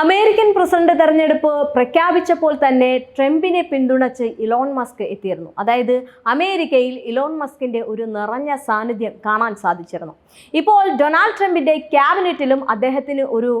American president തെരഞ്ഞെടുപ്പ് പ്രഖ്യാപിച്ചപ്പോൾ തന്നെ ട്രംപിനെ പിന്തുണച്ച് ഇലോൺ മസ്ക് എത്തിയിരുന്നു. അതായത് അമേരിക്കയിൽ ഇലോൺ മസ്കിന്റെ ഒരു നിറഞ്ഞ സാന്നിധ്യം കാണാൻ സാധിച്ചിരുന്നു. ഇപ്പോൾ ഡൊണാൾഡ് ട്രംപിന്റെ ക്യാബിനറ്റിലും അദ്ദേഹത്തിന് ഒരു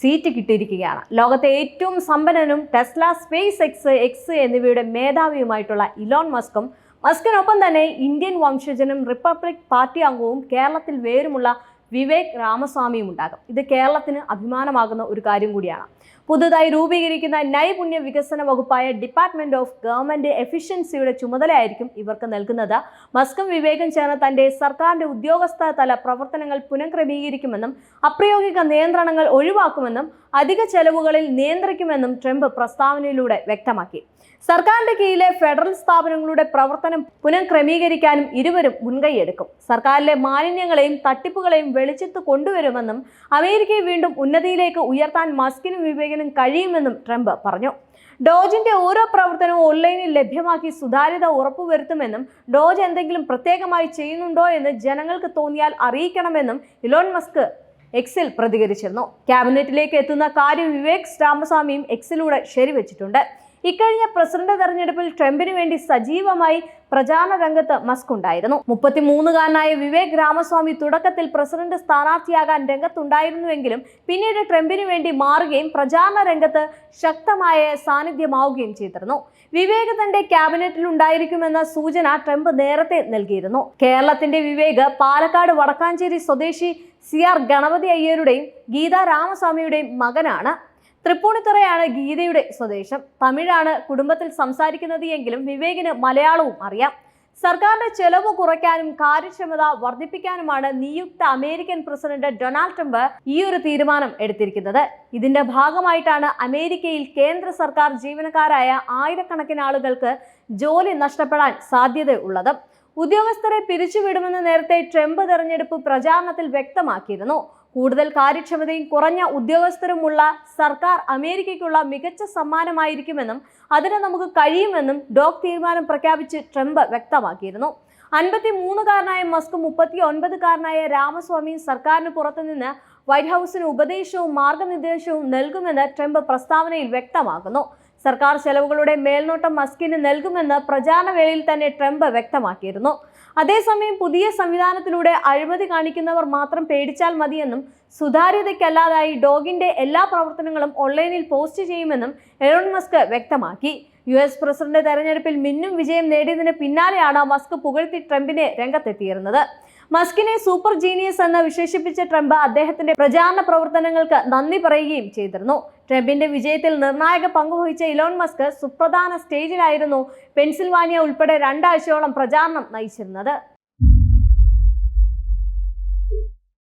സീറ്റ് കിട്ടിയിരിക്കുകയാണ്. ലോകത്തെ ഏറ്റവും സമ്പന്നനും ടെസ്ല സ്പേസ് എക്സ് എക്സ് എന്നിവയുടെ മേധാവിയുമായിട്ടുള്ള ഇലോൺ മസ്കും മസ്കിനൊപ്പം തന്നെ ഇന്ത്യൻ വംശജനും റിപ്പബ്ലിക് പാർട്ടി അംഗവും കേരളത്തിൽ വേരുമുള്ള വിവേക് രാമസ്വാമിയും ഉണ്ടാകും. ഇത് കേരളത്തിന് അഭിമാനമാകുന്ന ഒരു കാര്യം കൂടിയാണ്. പുതുതായി രൂപീകരിക്കുന്ന നൈപുണ്യ വികസന വകുപ്പായ ഡിപ്പാർട്ട്മെന്റ് ഓഫ് ഗവൺമെന്റ് എഫിഷ്യൻസിയുടെ ചുമതലയായിരിക്കും ഇവർക്ക് നൽകുന്നത്. മസ്കും വിവേകും ചേർന്ന് തന്റെ സർക്കാരിന്റെ ഉദ്യോഗസ്ഥ തല പ്രവർത്തനങ്ങൾ പുനഃക്രമീകരിക്കുമെന്നും അപ്രയോഗിക നിയന്ത്രണങ്ങൾ ഒഴിവാക്കുമെന്നും അധിക ചെലവുകളിൽ നിയന്ത്രിക്കുമെന്നും ട്രംപ് പ്രസ്താവനയിലൂടെ വ്യക്തമാക്കി. സർക്കാരിന്റെ കീഴിലെ ഫെഡറൽ സ്ഥാപനങ്ങളുടെ പ്രവർത്തനം പുനഃക്രമീകരിക്കാനും ഇരുവരും മുൻകൈയെടുക്കും. സർക്കാരിലെ മാലിന്യങ്ങളെയും തട്ടിപ്പുകളെയും വെളിച്ചത്ത് കൊണ്ടുവരുമെന്നും അമേരിക്കയെ വീണ്ടും ഉന്നതിയിലേക്ക് ഉയർത്താൻ മസ്കിനും വിവേകനും കഴിയുമെന്നും ട്രംപ് പറഞ്ഞു. ഡോജിന്റെ ഓരോ പ്രവർത്തനവും ഓൺലൈനിൽ ലഭ്യമാക്കി സുതാര്യത ഉറപ്പുവരുത്തുമെന്നും ഡോജ് എന്തെങ്കിലും പ്രത്യേകമായി ചെയ്യുന്നുണ്ടോ എന്ന് ജനങ്ങൾക്ക് തോന്നിയാൽ അറിയിക്കണമെന്നും ഇലോൺ മസ്ക് എക്സിൽ പ്രതികരിച്ചിരുന്നു. ക്യാബിനറ്റിലേക്ക് എത്തുന്ന കാര്യം വിവേക് രാമസ്വാമിയും എക്സിലൂടെ ശരിവെച്ചിട്ടുണ്ട്. ഇക്കഴിഞ്ഞ പ്രസിഡന്റ് തെരഞ്ഞെടുപ്പിൽ ട്രംപിന് വേണ്ടി സജീവമായി പ്രചാരണ രംഗത്ത് മസ്ക് ഉണ്ടായിരുന്നു. മുപ്പത്തിമൂന്നുകാരനായ വിവേക് രാമസ്വാമി തുടക്കത്തിൽ പ്രസിഡന്റ് സ്ഥാനാർത്ഥിയാകാൻ രംഗത്തുണ്ടായിരുന്നുവെങ്കിലും പിന്നീട് ട്രംപിന് വേണ്ടി മാറുകയും പ്രചാരണ രംഗത്ത് ശക്തമായ സാന്നിധ്യമാവുകയും ചെയ്തിരുന്നു. വിവേക് തന്റെ ക്യാബിനറ്റിൽ ഉണ്ടായിരിക്കുമെന്ന സൂചന ട്രംപ് നേരത്തെ നൽകിയിരുന്നു. കേരളത്തിന്റെ വിവേക് പാലക്കാട് വടക്കാഞ്ചേരി സ്വദേശി സി ആർ ഗണപതി അയ്യരുടെയും ഗീതാ രാമസ്വാമിയുടെയും മകനാണ്. തൃപ്പൂണിത്തുറയാണ് ഗീതയുടെ സ്വദേശം. തമിഴാണ് കുടുംബത്തിൽ സംസാരിക്കുന്നത് എങ്കിലും വിവേകിന് മലയാളവും അറിയാം. സർക്കാരിന്റെ ചെലവ് കുറയ്ക്കാനും കാര്യക്ഷമത വർദ്ധിപ്പിക്കാനുമാണ് നിയുക്ത അമേരിക്കൻ പ്രസിഡന്റ് ഡൊണാൾഡ് ട്രംപ് ഈ ഒരു തീരുമാനം എടുത്തിരിക്കുന്നത്. ഇതിന്റെ ഭാഗമായിട്ടാണ് അമേരിക്കയിൽ കേന്ദ്ര സർക്കാർ ജീവനക്കാരായ ആയിരക്കണക്കിന് ആളുകൾക്ക് ജോലി നഷ്ടപ്പെടാൻ സാധ്യതയുള്ളത് ഉദ്യോഗസ്ഥരെ പിരിച്ചുവിടുമെന്ന് നേരത്തെ ട്രംപ് തെരഞ്ഞെടുപ്പ് പ്രചാരണത്തിൽ വ്യക്തമാക്കിയിരുന്നു. കൂടുതൽ കാര്യക്ഷമതയും കുറഞ്ഞ ഉദ്യോഗസ്ഥരുമുള്ള സർക്കാർ അമേരിക്കയ്ക്കുള്ള മികച്ച സമ്മാനമായിരിക്കുമെന്നും അതിന് നമുക്ക് കഴിയുമെന്നും ഡോക് തീരുമാനം പ്രഖ്യാപിച്ച് ട്രംപ് വ്യക്തമാക്കിയിരുന്നു. അൻപത്തി മൂന്നുകാരനായ മസ്ക് മുപ്പത്തി ഒൻപതുകാരനായ രാമസ്വാമിയും സർക്കാരിന് പുറത്തുനിന്ന് വൈറ്റ് ഹൗസിന് ഉപദേശവും മാർഗനിർദ്ദേശവും നൽകുമെന്ന് ട്രംപ് പ്രസ്താവനയിൽ വ്യക്തമാക്കുന്നു. സർക്കാർ ചെലവുകളുടെ മേൽനോട്ടം മസ്കിന് നൽകുമെന്ന് പ്രചാരണ വേളയിൽ തന്നെ ട്രംപ് വ്യക്തമാക്കിയിരുന്നു. അതേസമയം പുതിയ സംവിധാനത്തിലൂടെ അഴിമതി കാണിക്കുന്നവർ മാത്രം പേടിച്ചാൽ മതിയെന്നും സുതാര്യതയ്ക്കല്ലാതായി ഡോഗിന്റെ എല്ലാ പ്രവർത്തനങ്ങളും ഓൺലൈനിൽ പോസ്റ്റ് ചെയ്യുമെന്നും എലോൺ മസ്ക് വ്യക്തമാക്കി. യു എസ് പ്രസിഡന്റ് തെരഞ്ഞെടുപ്പിൽ മിന്നും വിജയം നേടിയതിന് പിന്നാലെയാണ് മസ്ക് പുകഴ്ത്തി ട്രംപിനെ രംഗത്തെത്തിയിരുന്നത്. മസ്കിനെ സൂപ്പർ ജീനിയസ് എന്ന് വിശേഷിപ്പിച്ച ട്രംപ് അദ്ദേഹത്തിന്റെ പ്രചാരണ പ്രവർത്തനങ്ങൾക്ക് നന്ദി പറയുകയും ചെയ്തിരുന്നു. ട്രംപിന്റെ വിജയത്തിൽ നിർണായക പങ്കുവഹിച്ച ഇലോൺ മസ്ക് സുപ്രധാന സ്റ്റേജിലായിരുന്നു പെൻസിൽവാനിയ ഉൾപ്പെടെ രണ്ടാഴ്ചയോളം പ്രചാരണം നയിച്ചിരുന്നത്.